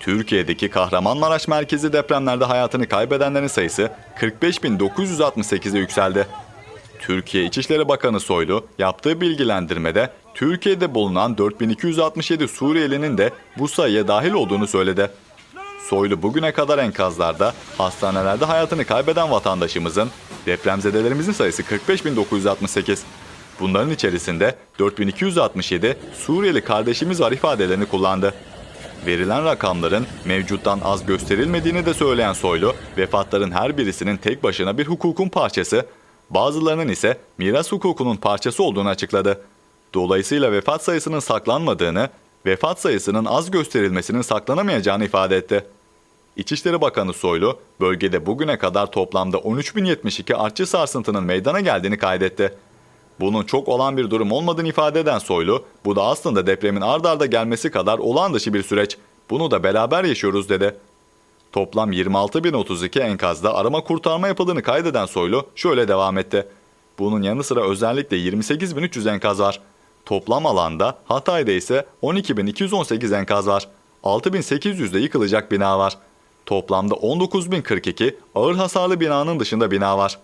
Türkiye'deki Kahramanmaraş merkezi depremlerde hayatını kaybedenlerin sayısı 45.968'e yükseldi. Türkiye İçişleri Bakanı Soylu yaptığı bilgilendirmede Türkiye'de bulunan 4267 Suriyelinin de bu sayıya dahil olduğunu söyledi. Soylu bugüne kadar enkazlarda, hastanelerde hayatını kaybeden vatandaşımızın, depremzedelerimizin sayısı 45.968. Bunların içerisinde 4267 Suriyeli kardeşimiz var ifadelerini kullandı. Verilen rakamların mevcuttan az gösterilmediğini de söyleyen Soylu, vefatların her birisinin tek başına bir hukukun parçası, bazılarının ise miras hukukunun parçası olduğunu açıkladı. Dolayısıyla vefat sayısının saklanmadığını, vefat sayısının az gösterilmesinin saklanamayacağını ifade etti. İçişleri Bakanı Soylu, bölgede bugüne kadar toplamda 13.072 artçı sarsıntının meydana geldiğini kaydetti. Bunun çok olan bir durum olmadığını ifade eden Soylu, bu da aslında depremin ard arda gelmesi kadar olağan dışı bir süreç. Bunu da beraber yaşıyoruz dedi. Toplam 26.032 enkazda arama kurtarma yapıldığını kaydeden Soylu şöyle devam etti. Bunun yanı sıra özellikle 28.300 enkaz var. Toplam alanda Hatay'da ise 12.218 enkaz var. 6.800'de yıkılacak bina var. Toplamda 19.042 ağır hasarlı binanın dışında bina var.